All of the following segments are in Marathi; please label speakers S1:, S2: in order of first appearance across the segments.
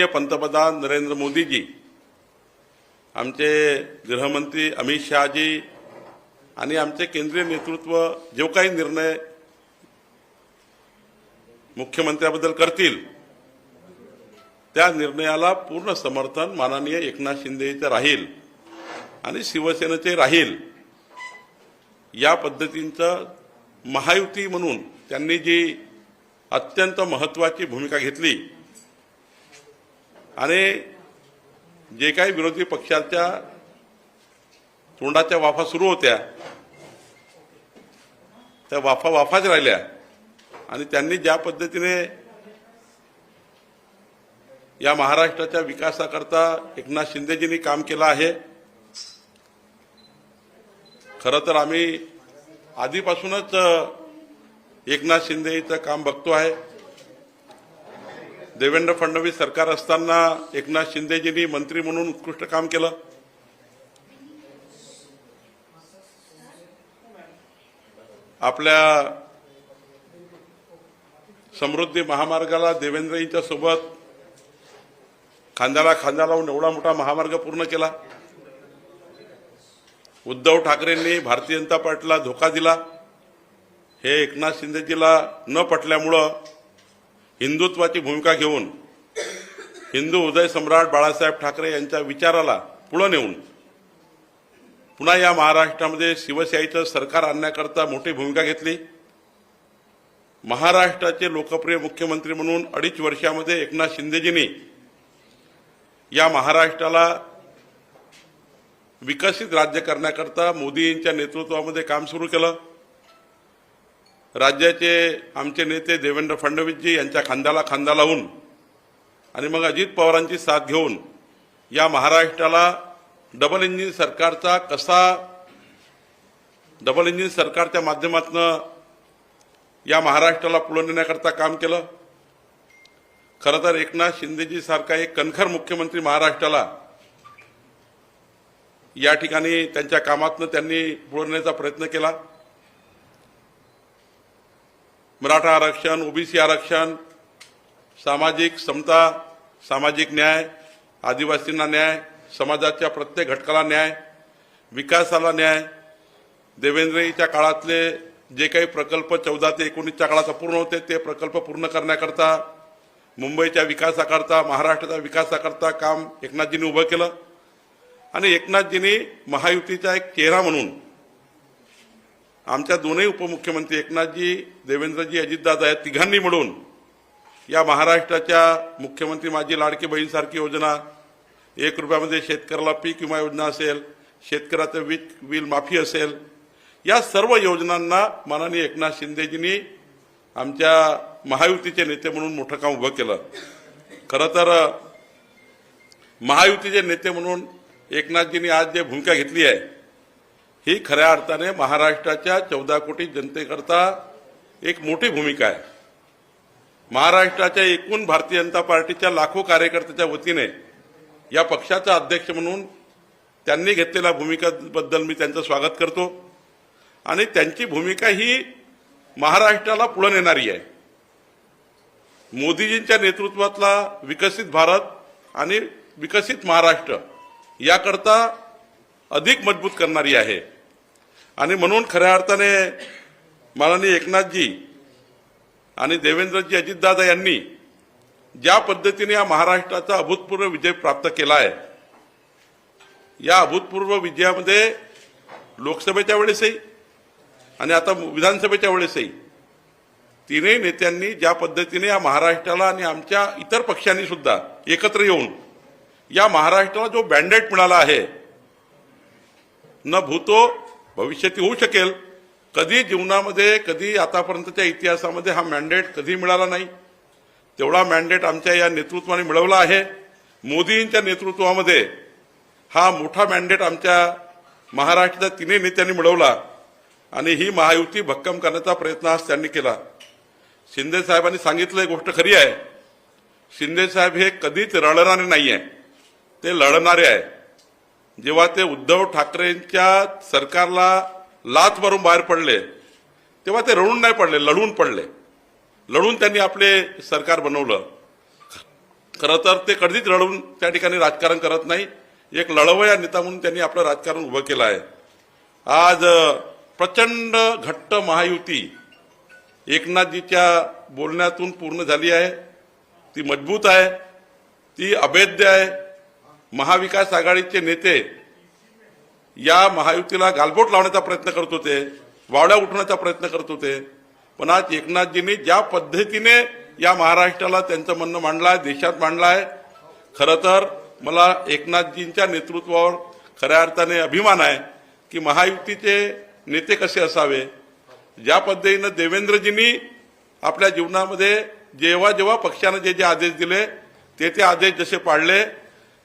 S1: पंतप्रधान नरेंद्र मोदीजी आमचे गृहमंत्री अमित शहाजी आणि आमचे केंद्रीय नेतृत्व जो काही निर्णय मुख्यमंत्र्याबद्दल करतील त्या निर्णयाला पूर्ण समर्थन माननीय एकनाथ शिंदेचं राहील आणि शिवसेनेचे राहील. या पद्धतींचं महायुती म्हणून त्यांनी जी अत्यंत महत्वाची भूमिका घेतली आणि जे काही विरोधी पक्षाच्या तोंडाच्या वाफा सुरू होत्या त्या वाफा वाफाच राहिल्या. आणि त्यांनी ज्या पद्धतीने या महाराष्ट्राच्या विकासाकरता एकनाथ शिंदेजींनी काम केलं आहे खरं तर आम्ही आधीपासूनच एकनाथ शिंदेचं काम बघतो आहे. देवेंद्र फडणवीस सरकार असताना एकनाथ शिंदेजींनी मंत्री म्हणून उत्कृष्ट काम केलं. आपल्या समृद्धी महामार्गाला देवेंद्रजींच्या सोबत खांद्याला खांदा लावून एवढा मोठा महामार्ग पूर्ण केला. उद्धव ठाकरेंनी भारतीय जनता पार्टीला धोका दिला. हे एकनाथ शिंदेजीला न पटल्यामुळं हिंदुत्वाची भूमिका घेऊन हिंदू उदय सम्राट बाळासाहेब ठाकरे यांच्या विचाराला पुढं नेऊन पुन्हा या महाराष्ट्रामध्ये शिवशाहीचं सरकार आणण्याकरता मोठी भूमिका घेतली. महाराष्ट्राचे लोकप्रिय मुख्यमंत्री म्हणून अडीच वर्षामध्ये एकनाथ शिंदेजींनी या महाराष्ट्राला विकसित राज्य करण्याकरता मोदींच्या नेतृत्वामध्ये काम सुरू केलं. राज्याचे आमचे नेते देवेंद्र फडणवीसजी यांच्या खांद्याला खांदा लावून आणि मग अजित पवारांची साथ घेऊन या महाराष्ट्राला डबल इंजिन सरकारचा कसा डबल इंजिन सरकारच्या माध्यमातून या महाराष्ट्राला पुढे नेण्याकरता काम केलं. खरं तर एकनाथ शिंदेजी सारखा एक कणखर मुख्यमंत्री महाराष्ट्राला या ठिकाणी त्यांच्या कामातनं त्यांनी पुढे नेण्याचा प्रयत्न केला. मराठा आरक्षण ओबीसी आरक्षण सामाजिक समता सामाजिक न्याय आदिवासींना न्याय समाजाच्या प्रत्येक घटकाला न्याय विकासाला न्याय. देवेंद्रजीच्या काळातले जे काही प्रकल्प चौदा ते एकोणीसच्या काळात अपूर्ण होते ते प्रकल्प पूर्ण करण्याकरता मुंबईच्या विकासाकरता महाराष्ट्राच्या विकासाकरता काम एकनाथजींनी उभं केलं. आणि एकनाथजींनी महायुतीचा एक चेहरा म्हणून आमच्या दोनही उपमुख्यमंत्री एकनाथजी देवेंद्रजी अजितदादा या तिघांनी मिळून या महाराष्ट्राच्या मुख्यमंत्री माझी लाडकी बहीणसारखी योजना एक रुपयामध्ये शेतकऱ्याला पीक विमा योजना असेल शेतकऱ्याचं वीज बिल माफी असेल या सर्व योजनांना माननीय एकनाथ शिंदेजींनी आमच्या महायुतीचे नेते म्हणून मोठं काम उभं केलं. खरं तर महायुतीचे नेते म्हणून एकनाथजींनी आज जे भूमिका घेतली आहे ही खऱ्या अर्थाने महाराष्ट्राच्या चौदा कोटी जनतेकरता एक मोठी भूमिका आहे. महाराष्ट्राच्या एकूण भारतीय जनता पार्टीच्या लाखो कार्यकर्त्याच्या वतीने या पक्षाचा अध्यक्ष म्हणून त्यांनी घेतलेल्या भूमिकेबद्दल मी त्यांचं स्वागत करतो. आणि त्यांची भूमिका ही महाराष्ट्राला पुढे नेणारी आहे. मोदीजींच्या नेतृत्वातला विकसित भारत आणि विकसित महाराष्ट्र याकरता अधिक मजबूत करणारी आहे. आणि म्हणून खऱ्या अर्थाने माननीय एकनाथजी आणि देवेंद्रजी अजितदादा यांनी ज्या पद्धतीने या महाराष्ट्राचा अभूतपूर्व विजय प्राप्त केला आहे या अभूतपूर्व विजयामध्ये लोकसभेच्या वेळेसही आणि आता विधानसभेच्या वेळेसही तिन्ही नेत्यांनी ज्या पद्धतीने या महाराष्ट्राला आणि आमच्या इतर पक्षांनी सुद्धा एकत्र येऊन या महाराष्ट्राला जो बँडेट मिळाला आहे न भूतो भविष्यात होऊ शकेल. कधी जीवनामध्ये कधी आतापर्यंतच्या इतिहासामध्ये हा मॅन्डेट कधी मिळाला नाही. तेवढा मॅन्डेट आमच्या या नेतृत्वाने मिळवला आहे. मोदींच्या नेतृत्वामध्ये हा मोठा मॅन्डेट आमच्या महाराष्ट्राच्या तिन्ही नेत्यांनी मिळवला. आणि ही महायुती भक्कम करण्याचा प्रयत्न आज त्यांनी केला. शिंदे साहेबांनी सांगितलं ही गोष्ट खरी आहे. शिंदे साहेब हे कधीच रडणारे नाही आहे ते लढणारे आहे जेव्हा ते उद्धव ठाकरेंच्या सरकारला लाच मारून बाहेर पडले तेव्हा ते रडून नाही पडले लढून पडले. लढून त्यांनी आपले सरकार बनवलं. खरं तर ते कधीच लढून त्या ठिकाणी राजकारण करत नाही. एक लढवया नेता म्हणून त्यांनी आपलं राजकारण उभं केलं आहे. आज प्रचंड घट्ट महायुती एकनाथजीच्या बोलण्यातून पूर्ण झाली आहे. ती मजबूत आहे ती अभेद्य आहे. महाविकास आघाडीचे नेते या महायुतीला गालबोट लावण्याचा प्रयत्न करत होते वावड्या उठवण्याचा प्रयत्न करत होते. पण आज एकनाथजींनी ज्या पद्धतीने या महाराष्ट्राला त्यांचं म्हणणं मांडलं आहे देशात मांडलं आहे खरं तर मला एकनाथजींच्या नेतृत्वावर खऱ्या अर्थाने अभिमान आहे की महायुतीचे नेते कसे असावे. ज्या पद्धतीनं देवेंद्रजींनी आपल्या जीवनामध्ये जेव्हा जेव्हा पक्षानं जे जे आदेश दिले ते ते आदेश जसे पाळले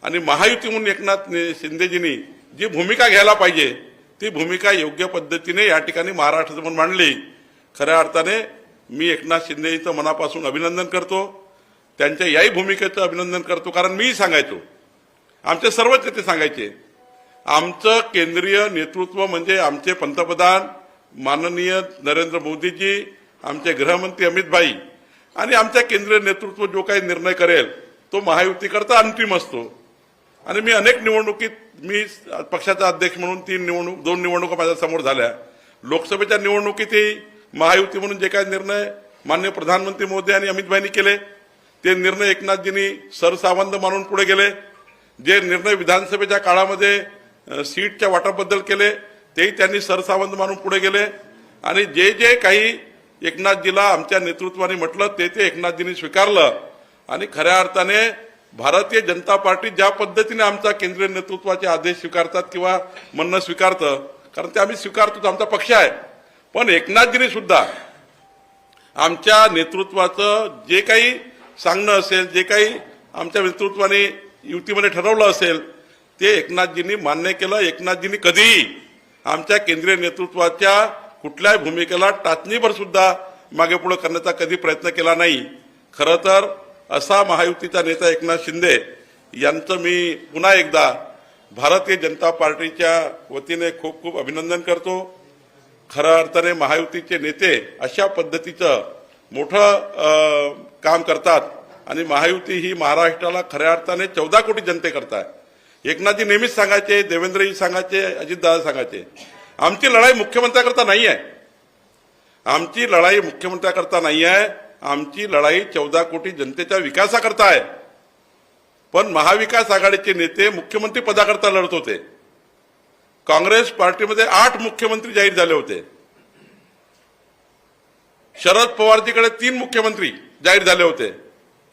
S1: आणि महायुती म्हणून एकनाथ शिंदेजींनी जी भूमिका घ्यायला पाहिजे ती भूमिका योग्य पद्धतीने या ठिकाणी महाराष्ट्रासमोर मांडली. खऱ्या अर्थाने मी एकनाथ शिंदेजीचं मनापासून अभिनंदन करतो. त्यांच्या याही भूमिकेचं अभिनंदन करतो कारण मीही सांगायचो. आमचे सर्वच नेते सांगायचे. आमचं केंद्रीय नेतृत्व म्हणजे आमचे पंतप्रधान माननीय नरेंद्र मोदीजी आमचे गृहमंत्री अमित भाई आणि आमच्या केंद्रीय नेतृत्व जो काही निर्णय करेल तो महायुतीकरता अंतिम असतो. आणि मी अनेक निवडणुकीत मी पक्षाचा अध्यक्ष म्हणून तीन निवडणूक दोन निवडणुका माझ्यासमोर झाल्या. लोकसभेच्या निवडणुकीतही महायुती म्हणून जे काही निर्णय मान्य प्रधानमंत्री मोदी आणि अमित भाईंनी केले ते निर्णय एकनाथजींनी सरसावंत मानून पुढे गेले. जे निर्णय विधानसभेच्या काळामध्ये सीटच्या वाटाबद्दल केले तेही त्यांनी सरसावंत मानून पुढे गेले. आणि जे जे काही एकनाथजीला आमच्या नेतृत्वाने म्हटलं ते ते एकनाथजींनी स्वीकारलं. आणि खऱ्या अर्थाने भारतीय जनता पार्टी ज्या पद्धतीने आमचा केंद्रीय नेतृत्वाचे आदेश स्वीकारतात किंवा म्हणणं स्वीकारतं कारण ते आम्ही स्वीकारतो आमचा पक्ष आहे. पण एकनाथजींनी सुद्धा आमच्या नेतृत्वाचं जे काही सांगणं असेल जे काही आमच्या नेतृत्वाने युतीमध्ये ठरवलं असेल ते एकनाथजींनी मान्य केलं. एकनाथजींनी कधीही आमच्या केंद्रीय नेतृत्वाच्या कुठल्याही भूमिकेला टाचणीभर सुद्धा मागे पुढे करण्याचा कधी प्रयत्न केला नाही. खरं तर असा महायुतीचा नेता एकनाथ शिंदे यांचं मी पुन्हा एकदा भारतीय जनता पार्टीच्या वतीने खूप खूप अभिनंदन करतो. खऱ्या अर्थाने महायुतीचे नेते अशा पद्धतीचं मोठं काम करतात आणि महायुती ही महाराष्ट्राला खऱ्या अर्थाने चौदा कोटी जनते करताय. एकनाथजी नेहमीच सांगायचे देवेंद्रजी सांगायचे अजितदादा सांगायचे आमची लढाई मुख्यमंत्र्याकरता नाही आहे आमची लढाई मुख्यमंत्र्याकरता नाही आहे आमची लढाई चौदा कोटी जनतेच्या विकासाकरता आहे पण महाविकास आघाडीचे नेते मुख्यमंत्री पदाकरता लढत होते. काँग्रेस पार्टीमध्ये आठ मुख्यमंत्री जाहीर झाले होते. शरद पवारजीकडे तीन मुख्यमंत्री जाहीर झाले होते.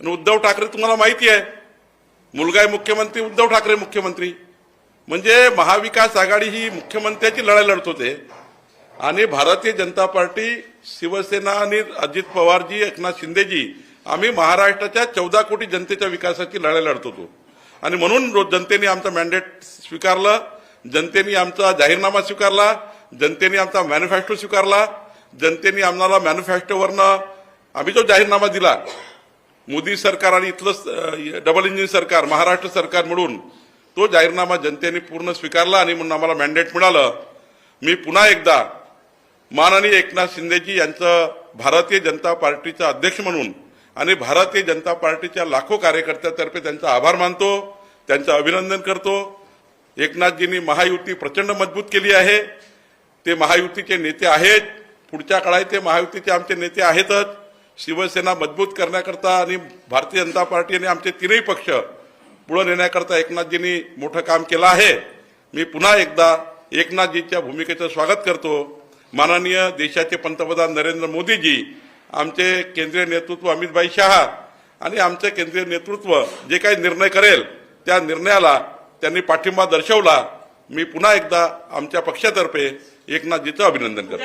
S1: आणि उद्धव ठाकरे तुम्हाला माहिती आहे. मुलगा आहे मुख्यमंत्री उद्धव ठाकरे मुख्यमंत्री. म्हणजे महाविकास आघाडी ही मुख्यमंत्र्याची लढाई लढत होते. आणि भारतीय जनता पार्टी शिवसेना आणि अजित पवारजी एकनाथ शिंदेजी आम्ही महाराष्ट्राच्या चौदा कोटी जनतेच्या विकासाची लढाई लढत होतो आणि म्हणून जनतेने आमचं मॅन्डेट स्वीकारलं जनतेने आमचा जाहीरनामा स्वीकारला जनतेने आमचा मॅनिफेस्टो स्वीकारला जनतेने आम्हाला मॅनिफेस्टोवरनं आम्ही जो जाहीरनामा दिला मोदी सरकार आणि इथलं डबल इंजिन सरकार महाराष्ट्र सरकार मिळून तो जाहीरनामा जनतेने पूर्ण स्वीकारला आणि म्हणून आम्हाला मॅन्डेट मिळालं. मी पुन्हा एकदा माननीय एकनाथ शिंदेजी यांचं भारतीय जनता पार्टीचा अध्यक्ष म्हणून आणि भारतीय जनता पार्टीच्या लाखो कार्यकर्त्यातर्फे त्यांचा आभार मानतो त्यांचं अभिनंदन करतो. एकनाथजींनी महायुती प्रचंड मजबूत केली आहे. ते महायुतीचे नेते आहेत. पुढच्या काळात ते महायुतीचे आमचे नेते आहेतच. शिवसेना मजबूत करण्याकरता आणि भारतीय जनता पार्टी आणि आमचे तीनही पक्ष पुढे नेण्याकरता एकनाथजींनी मोठं काम केलं आहे. मी पुन्हा एकदा एकनाथजींच्या भूमिकेचं स्वागत करतो. माननीय देशाचे पंतप्रधान नरेंद्र मोदीजी आमचे केंद्रीय नेतृत्व अमितभाई शहा आणि आमचे केंद्रीय नेतृत्व जे काही निर्णय करेल त्या निर्णयाला त्यांनी पाठिंबा दर्शवला. मी पुन्हा एकदा आमच्या पक्षातर्फे एकनाथजीचं अभिनंदन करतो.